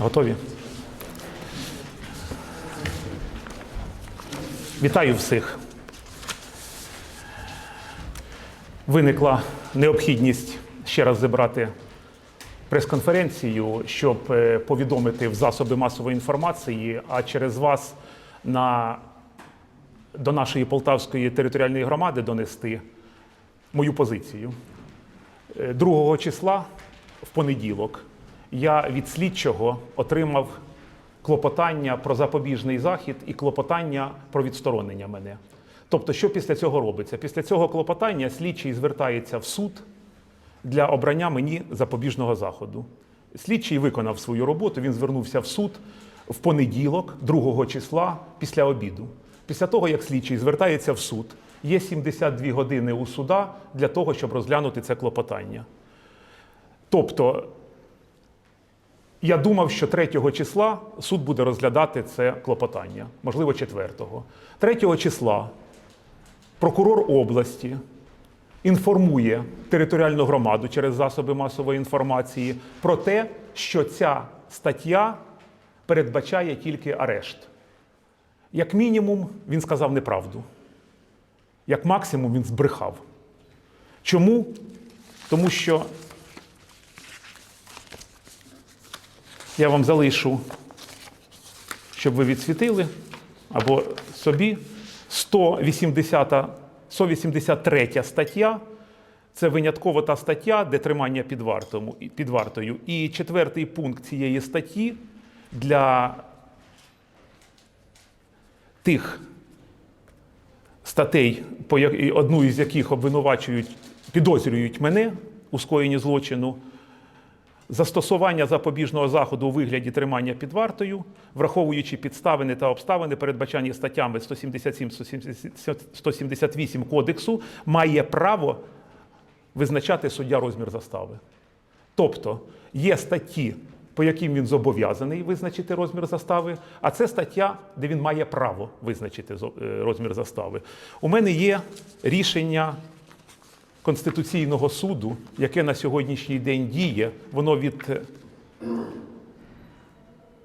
Готові? Вітаю всіх. Виникла необхідність ще раз зібрати прес-конференцію, щоб е, повідомити в засоби масової інформації, а через вас на, до нашої Полтавської територіальної громади донести мою позицію. Е, 2 числа в понеділок я від слідчого отримав клопотання про запобіжний захід і клопотання про відсторонення мене. Тобто, що після цього робиться? Після цього клопотання слідчий звертається в суд для обрання мені запобіжного заходу. Слідчий виконав свою роботу, він звернувся в суд в понеділок, 2 числа, після обіду. Після того, як слідчий звертається в суд, є 72 години у суда для того, щоб розглянути це клопотання. Тобто, я думав, що 3 числа суд буде розглядати це клопотання, можливо, 4-го. 3 числа прокурор області інформує територіальну громаду через засоби масової інформації про те, що ця стаття передбачає тільки арешт. Як мінімум, він сказав неправду. Як максимум, він збрехав. Чому? Тому що я вам залишу, щоб ви відсвітили або собі 180, 183 стаття. Це винятково та стаття, де тримання під, вартому, під вартою. І четвертий пункт цієї статті для тих статей, одну із яких обвинувачують, підозрюють мене у скоєнні злочину, застосування запобіжного заходу у вигляді тримання під вартою, враховуючи підставини та обставини, передбачані статтями 177-178 кодексу, має право визначати суддя розмір застави. Тобто є статті, по яким він зобов'язаний визначити розмір застави, а це стаття, де він має право визначити е, розмір застави. У мене є рішення Конституційного суду, яке на сьогоднішній день діє, воно від е,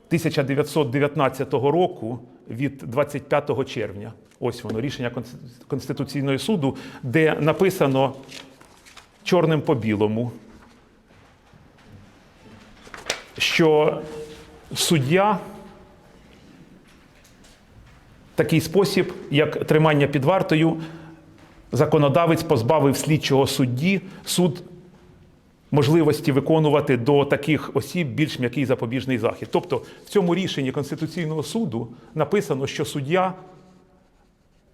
1919 року від 25 червня. Ось воно, рішення Конституційного суду, де написано чорним по білому, що суддя такий спосіб, як тримання під вартою, законодавець позбавив слідчого судді суд можливості виконувати до таких осіб більш м'який запобіжний захід. Тобто в цьому рішенні Конституційного суду написано, що суддя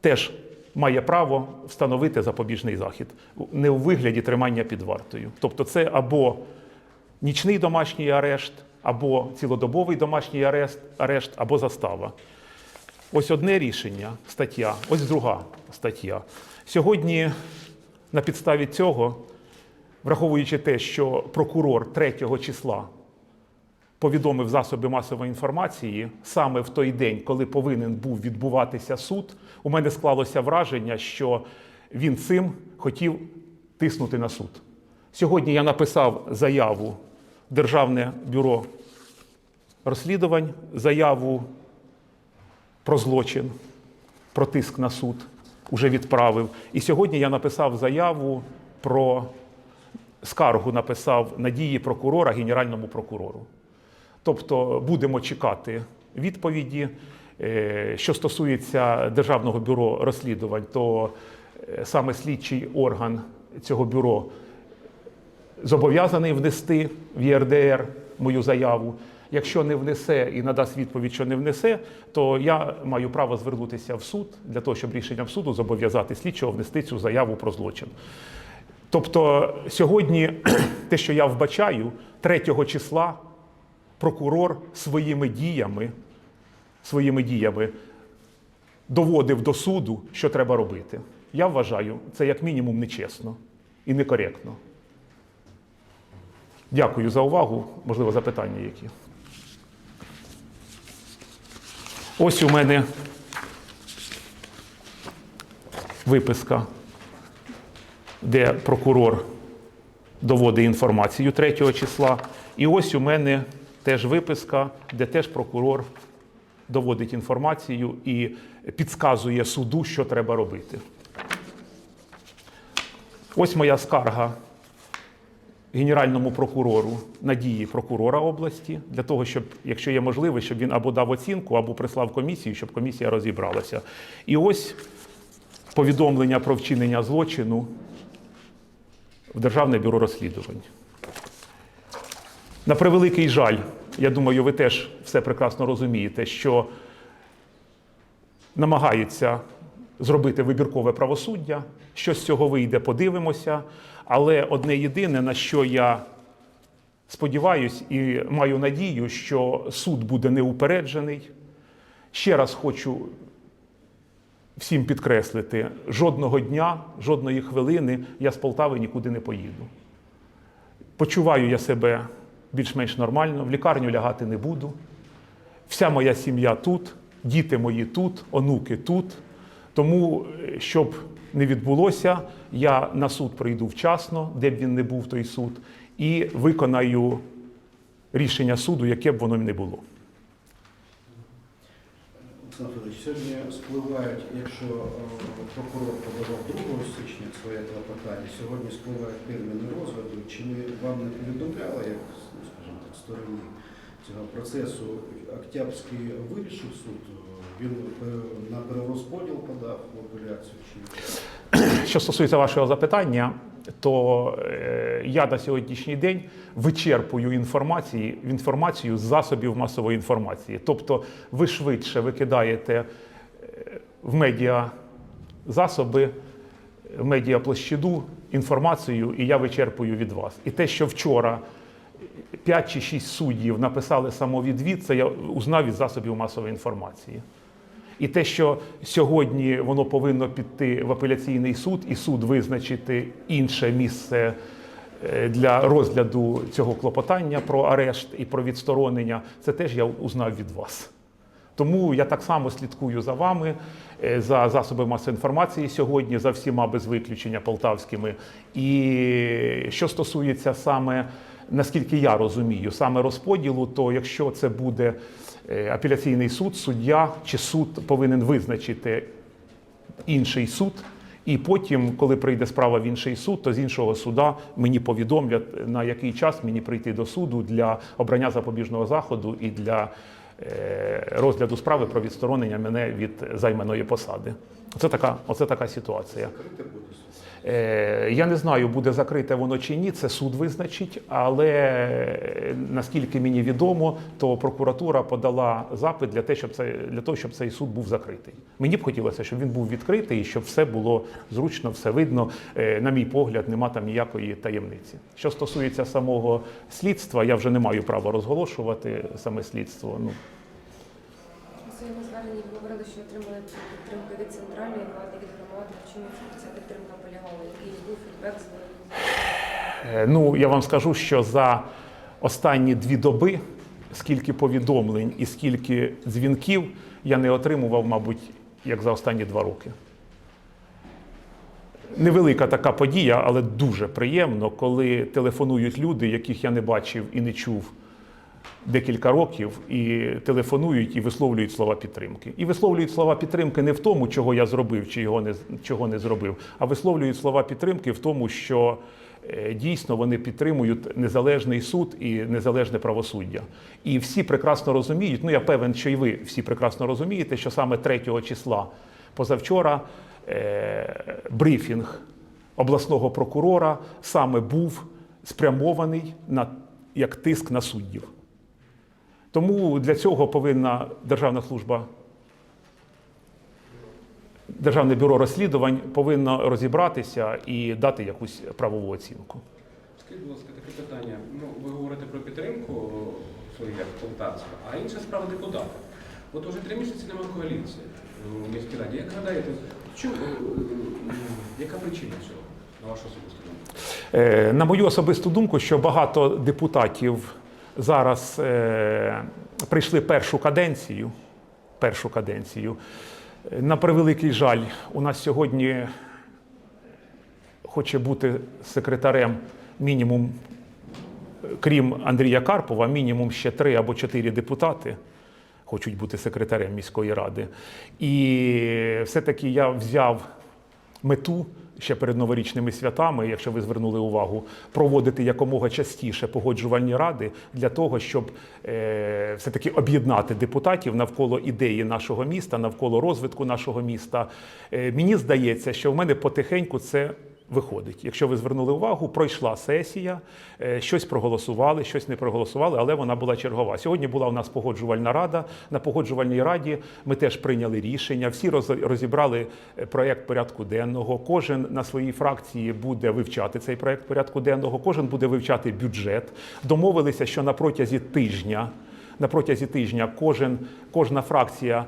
теж має право встановити запобіжний захід не у вигляді тримання під вартою. Тобто, це або нічний домашній арешт, або цілодобовий домашній арешт, арешт або застава. Ось одне рішення, стаття, ось друга стаття. Сьогодні на підставі цього, враховуючи те, що прокурор 3 числа повідомив засоби масової інформації саме в той день, коли повинен був відбуватися суд, у мене склалося враження, що він цим хотів тиснути на суд. Сьогодні я написав заяву Державне бюро розслідувань, заяву про злочин, про тиск на суд уже відправив. І сьогодні я написав заяву про скаргу, написав на дії прокурора Генеральному прокурору. Тобто будемо чекати відповіді. Е, Що стосується Державного бюро розслідувань, то е, саме слідчий орган цього бюро зобов'язаний внести в ЄРДР мою заяву. Якщо не внесе і надасть відповідь, що не внесе, то я маю право звернутися в суд для того, щоб рішенням суду зобов'язати слідчого внести цю заяву про злочин. Тобто сьогодні те, що я вбачаю, 3 числа прокурор своїми діями, своїми діями доводив до суду, що треба робити. Я вважаю, це як мінімум нечесно і некоректно. Дякую за увагу. Можливо, запитання які. Ось у мене виписка, де прокурор доводить інформацію 3 числа. І ось у мене теж виписка, де теж прокурор доводить інформацію і підказує суду, що треба робити. Ось моя скарга генеральному прокурору надії прокурора області для того, щоб, якщо є можливість, щоб він або дав оцінку, або прислав комісію, щоб комісія розібралася. І ось повідомлення про вчинення злочину в Державне бюро розслідувань. На превеликий жаль, я думаю, ви теж все прекрасно розумієте, що намагаються зробити вибіркове правосуддя. Що з цього вийде, подивимося. Але одне єдине, на що я сподіваюсь і маю надію, що суд буде неупереджений. Ще раз хочу всім підкреслити: жодного дня, жодної хвилини я з Полтави нікуди не поїду. Почуваю я себе більш-менш нормально, в лікарню лягати не буду. Вся моя сім'я тут, діти мої тут, онуки тут. Тому, е, щоб не відбулося, я на суд прийду вчасно, де б він не був той суд, і виконаю рішення суду, яке б воно не було. Олександр Федорович, сьогодні спливають, якщо е, прокурор подавав 2 січня своє клопотання, сьогодні спливають терміни розгляду. Чи ми вам не повідомляли, як ну, скажімо так, стороні цього процесу, Октябрський вирішив суд, він е, на перерозподіл подав в апеляцію чи Що стосується вашого запитання, то е, я на сьогоднішній день вичерпую інформації, інформацію з засобів масової інформації. Тобто ви швидше викидаєте е, в медіа засоби, в медіаплощаду інформацію, і я вичерпую від вас. І те, що вчора 5 чи 6 суддів написали самовідвід, це я узнав від засобів масової інформації. І те, що сьогодні воно повинно піти в апеляційний суд, і суд визначити інше місце е, для розгляду цього клопотання про арешт і про відсторонення, це теж я узнав від вас. Тому я так само слідкую за вами, е, за засоби масової інформації сьогодні, за всіма без виключення полтавськими. І що стосується саме, наскільки я розумію, саме розподілу, то якщо це буде апеляційний суд, суддя чи суд повинен визначити інший суд. І потім, коли прийде справа в інший суд, то з іншого суда мені повідомлять, на який час мені прийти до суду для обрання запобіжного заходу і для е, розгляду справи про відсторонення мене від займаної посади. Оце така, оце така ситуація. Е, Я не знаю, буде закрите воно чи ні, це суд визначить, але е, наскільки мені відомо, то прокуратура подала запит для, те, щоб це, для того, щоб цей суд був закритий. Мені б хотілося, щоб він був відкритий і щоб все було зручно, все видно. Е, На мій погляд, нема там ніякої таємниці. Що стосується самого слідства, я вже не маю права розголошувати саме слідство. Ну, своєму зверненні говорили, що отримали підтримку від центральної влади, від громади. Чому ця підтримка полягала? Який був фідбек з Е, Ну, я вам скажу, що за останні дві доби, скільки повідомлень і скільки дзвінків я не отримував, мабуть, як за останні два роки. Невелика така подія, але дуже приємно, коли телефонують люди, яких я не бачив і не чув декілька років, і телефонують і висловлюють слова підтримки. І висловлюють слова підтримки не в тому, чого я зробив чи його не, чого не зробив, а висловлюють слова підтримки в тому, що е, дійсно вони підтримують незалежний суд і незалежне правосуддя. І всі прекрасно розуміють, ну я певен, що і ви всі прекрасно розумієте, що саме 3 числа позавчора е, брифінг обласного прокурора саме був спрямований на як тиск на суддів. Тому для цього повинна Державна служба, Державне бюро розслідувань повинно розібратися і дати якусь правову оцінку. Скажіть, будь ласка, таке питання. Ну, ви говорите про підтримку своїх як полтавська, а інша справа депутата. От уже три місяці немає коаліції у міській раді. Як гадаєте, чому, яка причина цього, на вашу особисту думку? Е, На мою особисту думку, що багато депутатів зараз е, прийшли першу каденцію. Першу каденцію. На превеликий жаль, у нас сьогодні хоче бути секретарем мінімум крім Андрія Карпова, мінімум ще три або чотири депутати хочуть бути секретарем міської ради. І все-таки я взяв мету ще перед новорічними святами, якщо ви звернули увагу, проводити якомога частіше погоджувальні ради для того, щоб е, все-таки об'єднати депутатів навколо ідеї нашого міста, навколо розвитку нашого міста. Е, мені здається, що в мене потихеньку це. Виходить, якщо ви звернули увагу, пройшла сесія, е, щось проголосували, щось не проголосували, але вона була чергова. Сьогодні була у нас погоджувальна рада. На погоджувальній раді ми теж прийняли рішення. Всі роз- розібрали е, проект порядку денного. Кожен на своїй фракції буде вивчати цей проект порядку денного. Кожен буде вивчати бюджет. Домовилися, що на протязі тижня, на протязі тижня, кожен, кожна фракція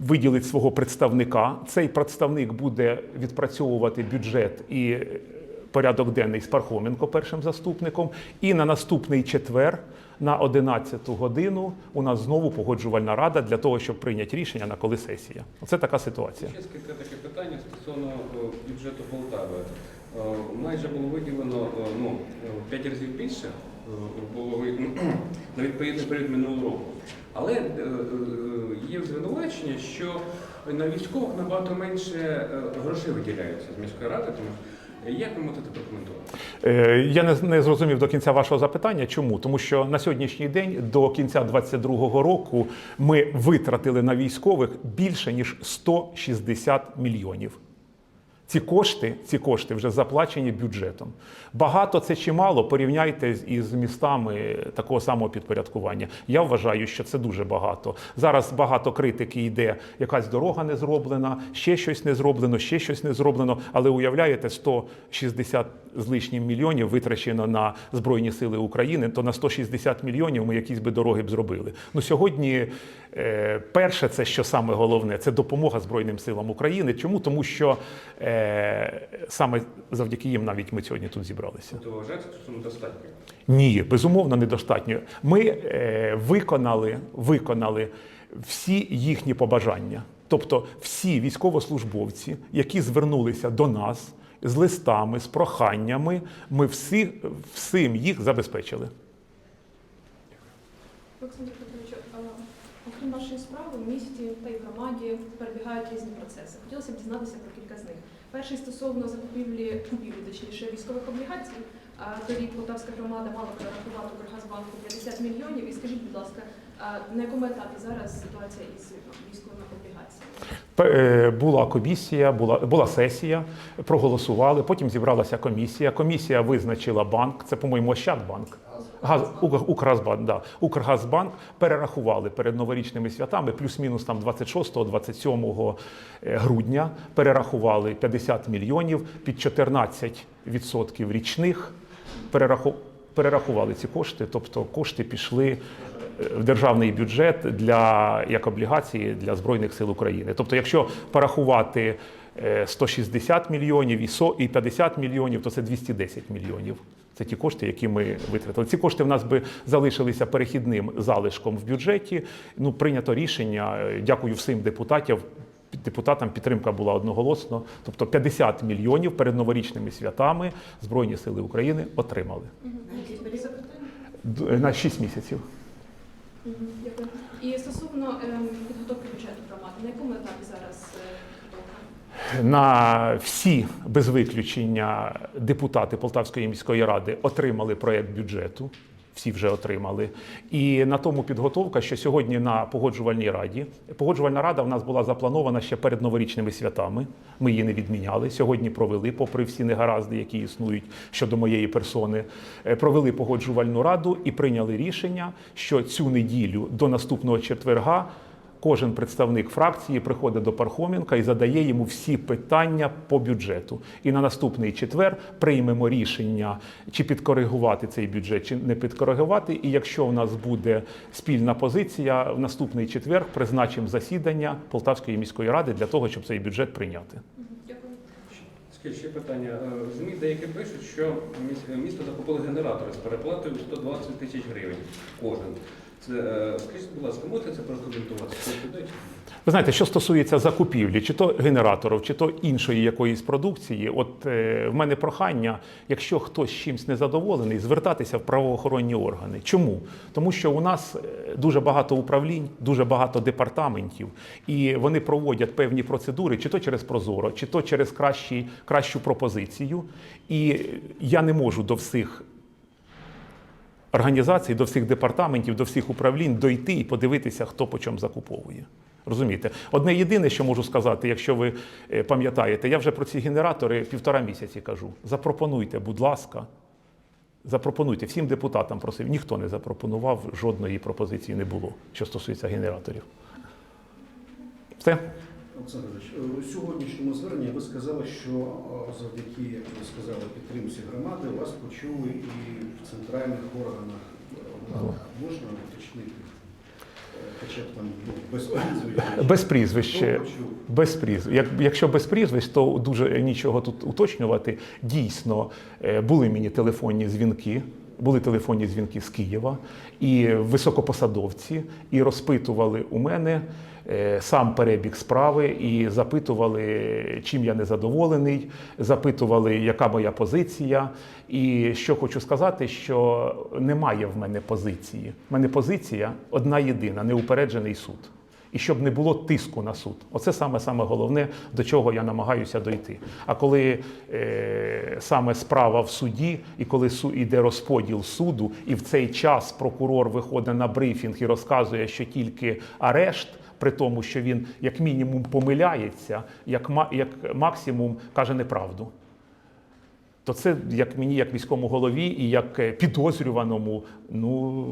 виділить свого представника. Цей представник буде відпрацьовувати бюджет і е, порядок денний з Пархоменко першим заступником. І на наступний четвер, на 11 годину, у нас знову погоджувальна рада для того, щоб прийняти рішення на коли сесія. Оце така ситуація. Ще таке питання стосовно е, бюджету Полтави. Е, Майже було виділено ну, е, 5 разів більше на відповідний період минулого року. Але е, е, є звинувачення, що на військових набагато менше е, грошей виділяється з міської ради. Тому е, як ви можете прокоментувати? Е, Я не, не зрозумів до кінця вашого запитання. Чому? Тому що на сьогоднішній день, до кінця 2022 року, ми витратили на військових більше ніж 160 мільйонів. Ці кошти, ці кошти вже заплачені бюджетом. Багато це чи мало порівняйте із містами такого самого підпорядкування. Я вважаю, що це дуже багато. Зараз багато критики йде, якась дорога не зроблена, ще щось не зроблено, ще щось не зроблено. Але уявляєте, 160 з лишнім мільйонів витрачено на Збройні Сили України, то на 160 мільйонів ми якісь би дороги б зробили. Ну сьогодні перше, це що саме головне, це допомога Збройним силам України. Чому? Тому що е, саме завдяки їм навіть ми сьогодні тут зібралися. То вважаєте, що це достатньо? Ні, безумовно, недостатньо. Ми е, виконали, виконали всі їхні побажання. Тобто, всі військовослужбовці, які звернулися до нас з листами, з проханнями, ми всі, всім їх забезпечили. Олександр Петрович, окрім вашої справи, в місті та й в громаді перебігають різні процеси. Хотілося б дізнатися про кілька з них. Перший стосовно закупівлі купівлі, точніше, військових облігацій. Торік Полтавська громада мала перерахувати Укргазбанку 50 мільйонів. І скажіть, будь ласка, на якому етапі зараз ситуація із військовими облігаціями? Е, Була комісія, була, була сесія, проголосували. Потім зібралася комісія. Комісія визначила банк. Це, по-моєму, Ощадбанк. Газ, Укр- Укргазбанк, да. Укргазбанк перерахували перед новорічними святами, плюс-мінус там 26-27 грудня. Перерахували 50 мільйонів під 14% річних. Перераху, перерахували ці кошти, тобто кошти пішли в державний бюджет для як облігації для збройних сил України. Тобто, якщо порахувати е, 160 мільйонів і 50 мільйонів, то це 210 мільйонів. Це ті кошти, які ми витратили. Ці кошти в нас би залишилися перехідним залишком в бюджеті. Ну, прийнято рішення. е, Дякую всім депутатів. Депутатам підтримка була одноголосно. Тобто 50 мільйонів перед новорічними святами Збройні сили України отримали? Д- на 6 місяців. І стосовно ем, підготовки бюджету громади, на якому етапі зараз е? На всі без виключення депутати Полтавської міської ради отримали проєкт бюджету. Всі вже отримали. І на тому підготовка, що сьогодні на погоджувальній раді. Погоджувальна рада в нас була запланована ще перед новорічними святами. Ми її не відміняли. Сьогодні провели, попри всі негаразди, які існують щодо моєї персони. е, Провели погоджувальну раду і прийняли рішення, що цю неділю до наступного четверга Кожен представник фракції приходить до Пархоменка і задає йому всі питання по бюджету. І на наступний четвер приймемо рішення, чи підкоригувати цей бюджет, чи не підкоригувати. І якщо в нас буде спільна позиція, в наступний четвер призначимо засідання Полтавської міської ради для того, щоб цей бюджет прийняти. Ще питання. Е, ЗМІ деякі пишуть, що міс- місто закупили генератори з переплатою 120 тисяч гривень кожен. Це, е, скажіть, будь ласка, можете це прокоментувати? Ви знаєте, що стосується закупівлі, чи то генераторів, чи то іншої якоїсь продукції, от е, в мене прохання, якщо хтось чимсь незадоволений, звертатися в правоохоронні органи. Чому? Тому що у нас е, дуже багато управлінь, дуже багато департаментів, і вони проводять певні процедури, чи то через Прозоро, чи то через кращі, кращу пропозицію. І я не можу до всіх організацій, до всіх департаментів, до всіх управлінь дойти і подивитися, хто по чому закуповує. Розумієте? Одне єдине, що можу сказати, якщо ви е, пам'ятаєте, я вже про ці генератори півтора місяці кажу. Запропонуйте, будь ласка, запропонуйте всім депутатам просив. Ніхто не запропонував, жодної пропозиції не було, що стосується генераторів. Все? Олександр е, у сьогоднішньому зверненні ви сказали, що е, завдяки, як ви сказали, підтримці громади вас почули і в центральних органах е, влади. Можна уточнити? Хоча б там ну, без прізвища. Без прізвищ. Хто почув? Без прізвищ. Як, якщо без прізвищ, то дуже нічого тут уточнювати. Дійсно, були мені телефонні дзвінки. Були телефонні дзвінки з Києва і високопосадовці, і розпитували у мене сам перебіг справи, і запитували, чим я незадоволений, запитували, яка моя позиція. І що хочу сказати, що немає в мене позиції. В мене позиція одна єдина неупереджений суд і щоб не було тиску на суд. Оце саме саме головне, до чого я намагаюся дойти. А коли е, саме справа в суді, і коли су, іде розподіл суду, і в цей час прокурор виходить на брифінг і розказує, що тільки арешт. При тому, що він як мінімум помиляється, як, як максимум каже неправду. То це як мені, як міському голові і як е, підозрюваному, ну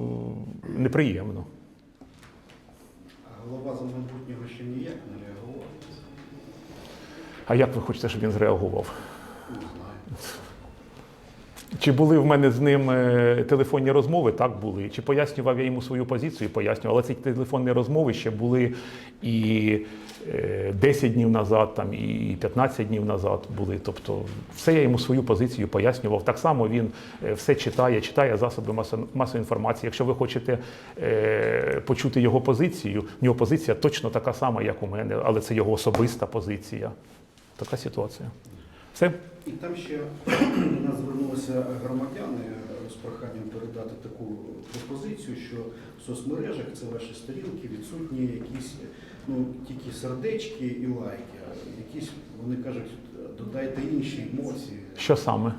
неприємно. А голова за майбутнього ще ніяк не реагував? А як ви хочете, щоб він зреагував? Не знаю. Чи були в мене з ним е, телефонні розмови? Так були. Чи пояснював я йому свою позицію? Пояснював. Але ці телефонні розмови ще були і е, 10 днів назад, там, і 15 днів назад були. Тобто, все я йому свою позицію пояснював. Так само він е, все читає, читає засоби масо- масової інформації. Якщо ви хочете е, почути його позицію, в нього позиція точно така сама, як у мене, але це його особиста позиція. Така ситуація. Все? І там ще до нас звернулися громадяни з проханням передати таку пропозицію, що в соцмережах це ваші сторінки, відсутні якісь ну, тільки сердечки і лайки. а Якісь, вони кажуть, додайте інші емоції. Що саме?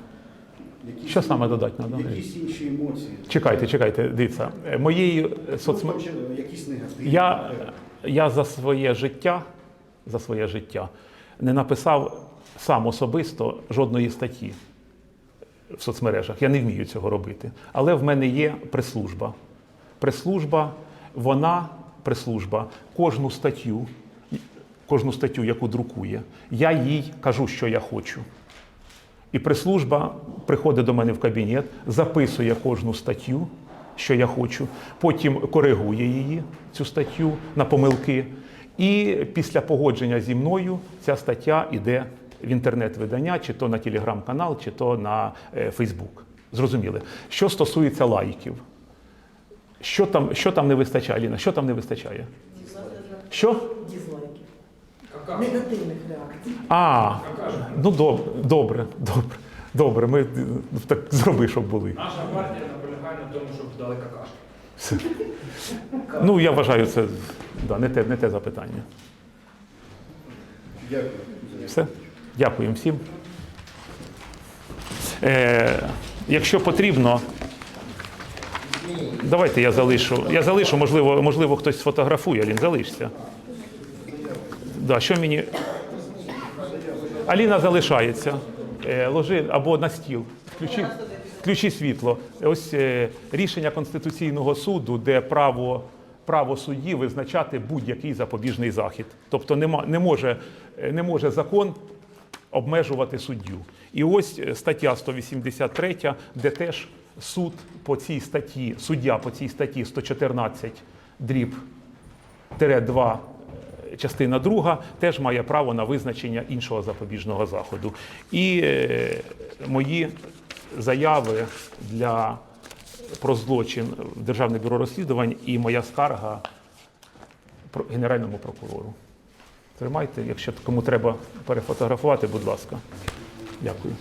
Якісь, Що саме додати надо? Якісь інші емоції. Чекайте, чекайте, дивіться. е, Моєї Ну, я, я за своє життя, за своє життя не написав сам особисто жодної статті в соцмережах. Я не вмію цього робити. Але в мене є прес-служба. Прес-служба, вона, прес-служба, кожну статтю, кожну статтю, яку друкує, я їй кажу, що я хочу. І прес-служба приходить до мене в кабінет, записує кожну статтю, що я хочу, потім коригує її, цю статтю на помилки. І після погодження зі мною ця стаття йде в інтернет-видання, чи то на телеграм-канал, чи то на е, Фейсбук. Зрозуміли. Що стосується лайків, що там, що там не вистачає, Ліна? Що там не вистачає? Що? Дізлайки. Кака. Негативних реакцій. А, ну доб- добре, добре, добре. Ми ну, так зроби, щоб були. Наша партія наполягає на тому, щоб дали какашки. Ну, я вважаю, це да, не, те, не те запитання. Дякую. Все. Дякуємо всім. Е, якщо потрібно, давайте я залишу. Я залишу, можливо, можливо хтось сфотографує, Алін, залишся. Да, що мені. Аліна залишається. Е, ложи або на стіл. Включи, включи світло. Ось е, рішення Конституційного суду, де право, право судді визначати будь-який запобіжний захід. Тобто нема, не, може, е, не може закон обмежувати суддю. І ось е, стаття 183, де теж суд по цій статті, суддя по цій статті 114 дріб тире 2 е, частина друга теж має право на визначення іншого запобіжного заходу. І е, мої заяви для про злочин в Державне бюро розслідувань і моя скарга про- Генеральному прокурору. Тримайте, якщо кому треба перефотографувати, будь ласка. Дякую.